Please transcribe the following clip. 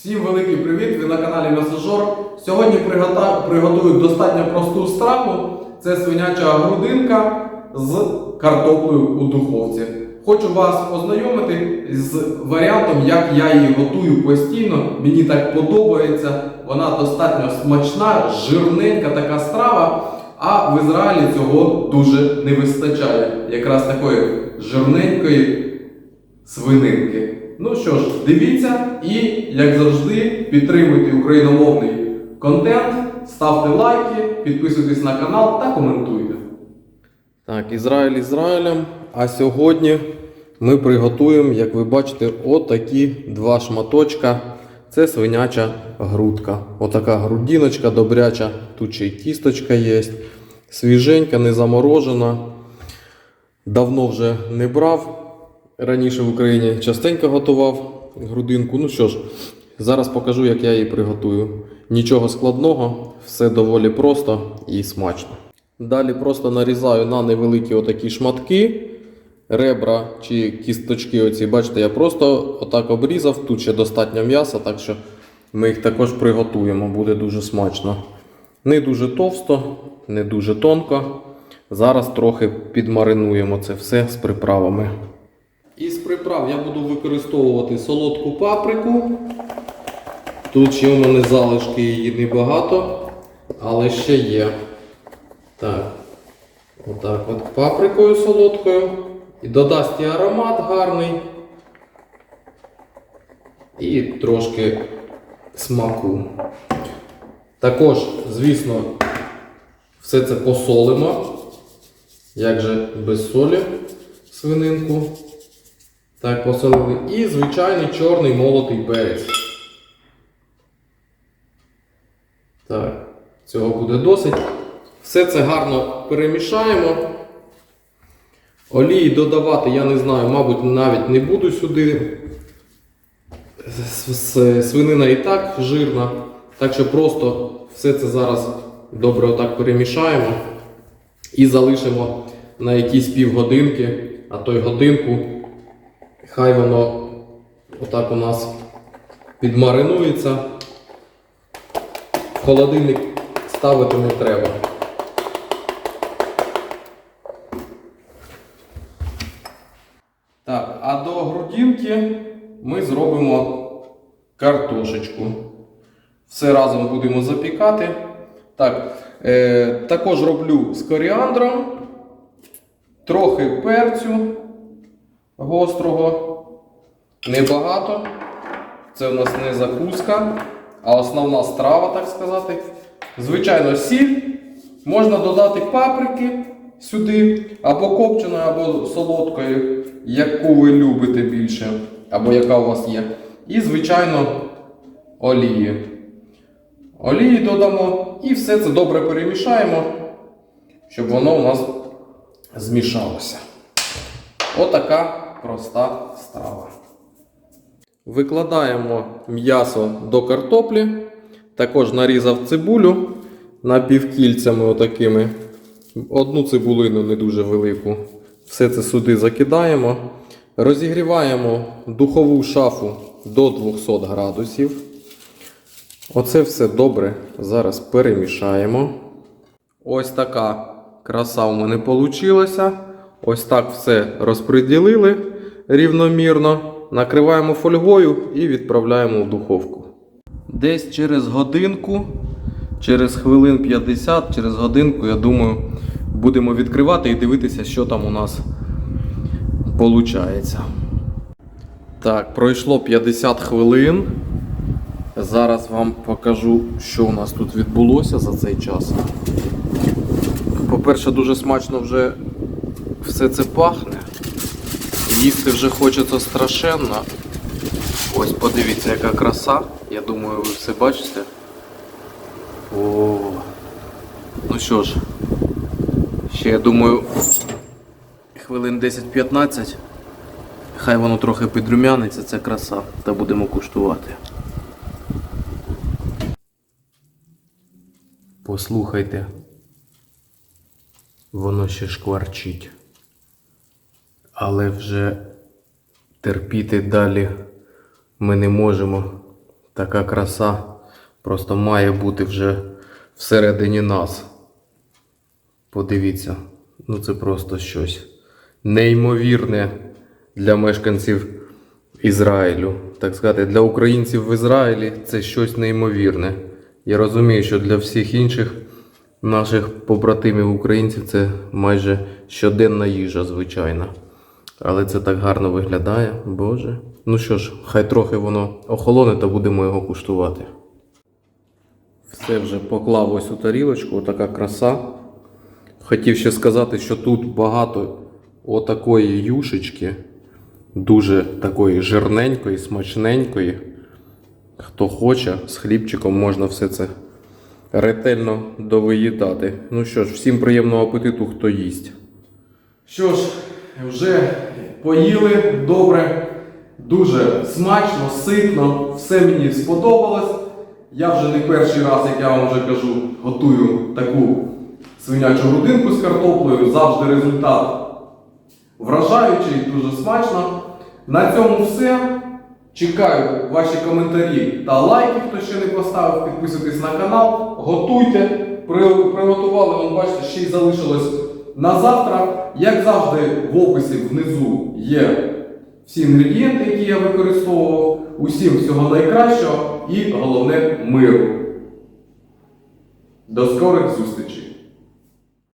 Всім великий привіт! Ви на каналі Месажор. Сьогодні приготую достатньо просту страву. Це свиняча грудинка з картоплею у духовці. Хочу вас ознайомити з варіантом, як я її готую постійно. Мені так подобається. Вона достатньо смачна, жирненька така страва. А в Ізраїлі цього дуже не вистачає. Якраз такої жирненької свининки. Ну що ж, дивіться і, як завжди, підтримуйте україномовний контент, ставте лайки, підписуйтесь на канал та коментуйте. Так, Ізраїль Ізраїлем. А сьогодні ми приготуємо, як ви бачите, отакі два шматочка. Це свиняча грудка. Отака грудіночка добряча. Тут ще й кісточка є. Свіженька, не заморожена. Давно вже не брав. Раніше в Україні частенько готував грудинку. Ну що ж, зараз покажу, як я її приготую. Нічого складного, все доволі просто і смачно. Далі просто нарізаю на невеликі отакі шматки, ребра чи кісточки. Оці, бачите, я просто отак обрізав. Тут ще достатньо м'яса, так що ми їх також приготуємо, буде дуже смачно. Не дуже товсто, не дуже тонко. Зараз трохи підмаринуємо це все з приправами. Із приправ я буду використовувати солодку паприку. Тут ще у мене залишки її небагато, але ще є. Так. Отак от паприкою солодкою. І додасть і аромат гарний. І трошки смаку. Також, звісно, все це посолимо. Як же без солі свининку. Так, посолили. І звичайний чорний молотий перець. Так, цього буде досить. Все це гарно перемішаємо. Олії додавати, я не знаю, мабуть, навіть не буду сюди. Свинина і так жирна. Так що просто все це зараз добре отак перемішаємо і залишимо на якісь півгодинки, а то й годинку. Хай воно отак у нас підмаринується. В холодильник ставити не треба. Так, а до грудинки ми зробимо картошечку. Все разом будемо запікати. Так, е, також роблю з коріандром, трохи перцю гострого, небагато. Це у нас не закуска, а основна страва, так сказати. Звичайно, сіль. Можна додати паприки сюди, або копченою, або солодкою, яку ви любите більше, або яка у вас є. І, звичайно, олії. Олії додамо і все це добре перемішаємо, щоб воно у нас змішалося. Отака проста страва. Викладаємо м'ясо до картоплі. Також нарізав цибулю напівкільцями отакими. Одну цибулину не дуже велику. Все це сюди закидаємо. Розігріваємо духову шафу до 200 градусів. Оце все добре зараз перемішаємо. Ось така краса у мене вийшла. Ось так все розподілили рівномірно. Накриваємо фольгою і відправляємо в духовку. Десь через годинку, через хвилин 50, через годинку, я думаю, будемо відкривати і дивитися, що там у нас виходить. Так, пройшло 50 хвилин. Зараз вам покажу, що у нас тут відбулося за цей час. По-перше, дуже смачно вже все це пахне. Їсти вже хочеться страшенно. Ось подивіться, яка краса. Я думаю, ви все бачите. О. Ну що ж, ще я думаю, хвилин 10-15. Хай воно трохи підрумяниться, це краса, та будемо куштувати. Послухайте. Воно ще шкварчить. Але вже терпіти далі ми не можемо. Така краса просто має бути вже всередині нас. Подивіться, ну це просто щось неймовірне для мешканців Ізраїлю. Так сказати, для українців в Ізраїлі це щось неймовірне. Я розумію, що для всіх інших наших побратимів українців це майже щоденна їжа, звичайна. Але це так гарно виглядає, Боже. Ну що ж, хай трохи воно охолоне та будемо його куштувати. Все вже поклав ось у тарілочку, отака краса. Хотів ще сказати, що тут багато отакої юшечки, дуже такої жирненької, смачненької. Хто хоче, з хлібчиком можна все це ретельно довиїдати. Ну що ж, всім приємного апетиту, хто їсть. Що ж, вже поїли добре, дуже смачно, ситно, все мені сподобалось. Я вже не перший раз, як я вам вже кажу, готую таку свинячу грудинку з картоплею. Завжди результат вражаючий, дуже смачно. На цьому все. Чекаю ваші коментарі та лайки, хто ще не поставив, підписуйтесь на канал, готуйте. Приготували, вон, бачите, ще й залишилось на завтра. Як завжди, в описі внизу є всі інгредієнти, які я використовував. Усім всього найкращого і головне миру. До скорих зустрічей!